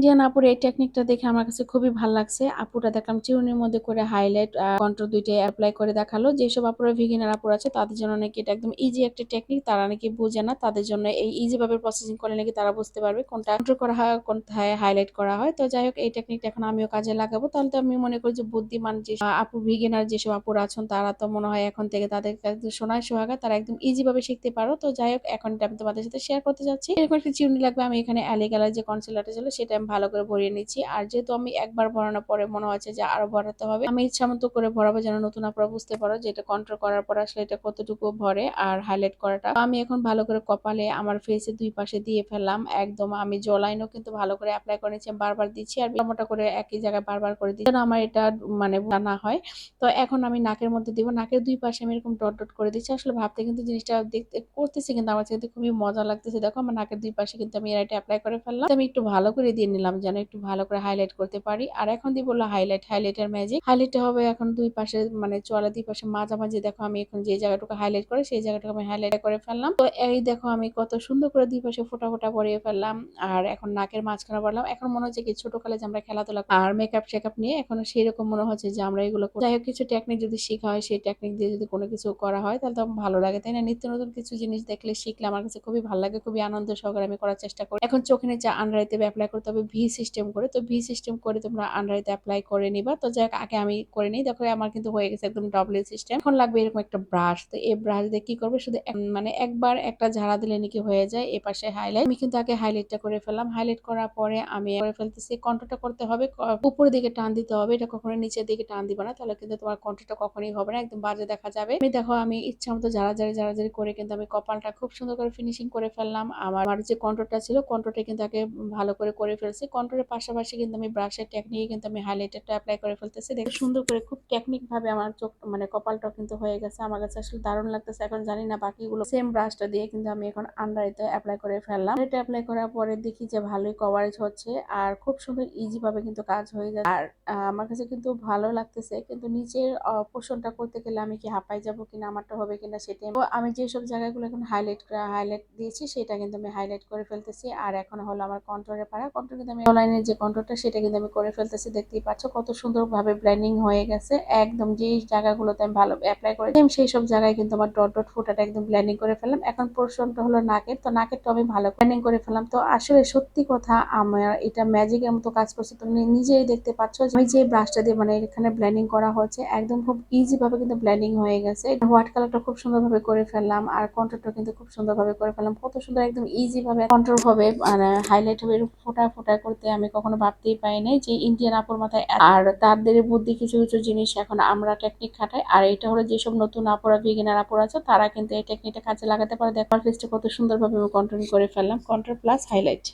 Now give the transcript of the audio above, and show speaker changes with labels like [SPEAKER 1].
[SPEAKER 1] Indian আপুর এই টেকনিকটা দেখে আমার কাছে খুবই ভালো লাগছে। আপুটা দেখলাম চিরুনির মধ্যে করে হাইলাইট কন্ট্রোল দুইটাই অ্যাপ্লাই করে দেখাল। যেসব আপুরা ভিগিনার আপুর আছে, তাদের জন্য নাকি এটা একদম ইজি একটা টেকনিক তারা নাকি বুঝে না, তাদের জন্য এই ইজিভাবে প্রসেসিং করলে নাকি তারা বুঝতে পারবে কোনটা কন্ট্রোল করা হয়, কোনটায় হাইলাইট করা হয়। তো যাই হোক, এই টেকনিকটা এখন আমিও কাজে লাগাবো। তাহলে তো আমি মনে করি যে বুদ্ধিমান যে আপু ভিগিনার যেসব আপুর আছেন, তারা তো মনে হয় এখন থেকে তাদের একদম সোনায় সোহাগা, তারা একদম ইজি ভাবে শিখতে পারো। তো যাই হোক, এখন আমি তোমাদের সাথে শেয়ার করতে যাচ্ছি। এরকম একটা চিরুনি লাগবে। আমি এখানে অ্যালিগালার যে কনসিলারটা ছিল, সেটা ভালো করে ভরিয়ে নিচ্ছি। আর যেহেতু আমি একবার ভরানোর পরে মনে হচ্ছে যে আরও ভরাতে হবে, আমি ইচ্ছা মতো করে ভরাবো যেন নতুন আপনারা বুঝতে পারো যে এটা কন্ট্রোল করার পর আসলে এটা কতটুকু ভরে আর হাইলাইট করাটা। আমি এখন ভালো করে কপালে আমার ফেসে দুই পাশে দিয়ে ফেললাম। একদম আমি জলাইনও কিন্তু ভালো করে অ্যাপ্লাই করে নিচ্ছি বারবার দিচ্ছি আর মোটা করে একই জায়গায় বারবার করে দিচ্ছি আমার এটা মানে না হয়। তো এখন আমি নাকের মধ্যে দিব, নাকের দুই পাশে আমি এরকম ডট ডট করে দিচ্ছি। আসলে ভাবতে কিন্তু জিনিসটা দেখতে, করতেছি কিন্তু আমার কাছে খুবই মজা লাগতেছে। দেখো আমার নাকের দুই পাশে কিন্তু আমি এটা অ্যাপ্লাই করে ফেললাম। আমি একটু ভালো করে দিয়ে যেন একটু ভালো করে হাইলাইট করতে পারি। আর এখন দিব হাইলাইট হাইলাইটের ম্যাজিক হাইলাইট হবে এখন দুই পাশে মানে চলা দুই পাশে মাঝামাঝি। দেখো আমি এখন যে জায়গাটুকু হাইলাইট করে সেই জায়গাটুকু আমি হাইলাইট করে ফেললাম। তো এই দেখো আমি কত সুন্দর করে দুই পাশে ফোটা ফোটা পরিয়ে ফেললাম। আর এখন নাকের মাঝখানে পড়লাম এখন মনে হচ্ছে কি ছোট কালে যে আমরা খেলাধুলা আর মেকআপ শেকআপ নিয়ে এখন সেরকম মনে হচ্ছে যে আমরা এগুলো যাই হোক, কিছু টেকনিক যদি শেখা হয়, সেই টেকনিক দিয়ে যদি কোনো কিছু করা হয়, তাহলে তো ভালো লাগে, তাই না? নিত্য নতুন কিছু জিনিস দেখলে শিখলে আমার কাছে খুবই ভালো লাগে, খুবই আনন্দ সহকারে আমি করার চেষ্টা করি। এখন চোখে নিচে আন্ডারাইতে অ্যাপ্লাই করতে হবে। ভি সিস্টেম করে, তো ভি সিস্টেম করে তোমরা আন্ডারাইতে অ্যাপ্লাই করে নিবা। তো যাক, আগে আমি করে নিই। দেখো, আমার কিন্তু হয়ে গেছে একদম ডবল সিস্টেম এখন লাগবে এরকম একটা ব্রাশ তো এই ব্রাশ দিয়ে কি করবে? শুধু মানে একবার একটা ঝাড়া দিলে নাকি হয়ে যায় এ পাশে হাইলাইট আমি কিন্তু আগে হাইলাইটটা করে ফেললাম। হাইলাইট করার পরে আমি করে ফেলতেছি কন্ট্রোলটা করতে হবে। উপরের দিকে টান দিতে হবে। এটা কখনো নিচের দিকে টান দিবে না। তাহলে কিন্তু তোমার কন্ট্রোলটা কখনোই হবে না। একদম বাজে দেখা যাবে। আমি দেখো, আমি ইচ্ছা মতো জারাজারি জারাজারি করে কিন্তু আমি কপালটা খুব সুন্দর করে ফিনিশিং করে ফেললাম। আমার যে কন্ট্রোলটা ছিল কন্ট্রোলটা কিন্তু আগে ভালো করে করে ফেলছি। কন্ট্রোলের পাশাপাশি কিন্তু আমি ব্রাশের টেকনিকে কিন্তু আমি হাইলাইটারটা অ্যাপ্লাই করে ফেলতেছি। দেখে, সুন্দর করে খুব টেকনিক ভাবে আমার চোখ মানে কপালটা কিন্তু হয়ে গেছে। আমার কাছে আসলে দারুণ লাগতেছে। এখন জানি না বাকিগুলো সেম ব্রাশটা দিয়ে কিন্তু আমি এখন আন্ডারিতে অ্যাপ্লাই করে ফেললাম। এটা অ্যাপ্লাই করার পরে দেখি যে ভালোই কভারেজ হচ্ছে আর খুব সুন্দর ইজিভাবে কিন্তু কাজ হয়ে যাচ্ছে আর আমার কাছে কিন্তু ভালো লাগতেছে, কিন্তু নিচের পোষণটা করতে গেলে আমি কি হাঁপাই যাব কিনা, আমারটা হবে কিনা সেটা আমি যেসব জায়গাগুলো এখন হাইলাইট হাইলাইট দিয়েছি, সেটা কিন্তু আমি হাইলাইট করে ফেলতেছি। আর এখন হলো আমার কন্ট্রোলের পাড়া। কন্ট্রোল কিন্তু আমি অনলাইনের যে কন্ট্রোলটা সেটা কিন্তু আমি করে ফেলতেছি। দেখতেই পাচ্ছ কত সুন্দরভাবে ব্লেন্ডিং হয়ে গেছে। একদম যে জায়গাগুলোতে আমি ভালো অ্যাপ্লাই করে সেই সব জায়গায় কিন্তু আমার ডট ডট ফুটাটা একদম ব্লেন্ডিং করে ফেললাম। এখন পোর্শনটা হলো নাকের, তো নাকেরটা আমি ভালো ব্লেন্ডিং করে ফেললাম। তো আসলে সত্যি কথা, আমার এটা ম্যাজিকের মতো কাজ করছে। তুমি নিজেই দেখতে পাচ্ছ আমি যে ব্রাশটা দিয়ে মানে এখানে ব্লেন্ডিং করা হচ্ছে, একদম খুব ইজি ভাবে কিন্তু ব্লেন্ডিং হয়ে গেছে। হোয়াইট কালারটা খুব সুন্দরভাবে করে ফেললাম, আর কন্ট্রোলটা কিন্তু খুব সুন্দরভাবে করে ফেললাম। কত সুন্দর একদম ইজি ভাবে কন্ট্রোল হবে মানে হাইলাইট হবে ফোটা ফোটা করতে আমি কখনো ভাবতেই পাইনি যে ইন্ডিয়ান আপুর মাথায় আর তাদের বুদ্ধি কিছু কিছু জিনিস এখন আমরা টেকনিক খাটাই। আর এটা হলো যেসব নতুন আপুরা বিগিনার আপুরা আছে, তারা কিন্তু এই টেকনিকটা কাজে লাগাতে পারে। দেখার ফেসটা কত সুন্দরভাবে আমি কন্ট্রোল করে ফেললাম। Control plus highlight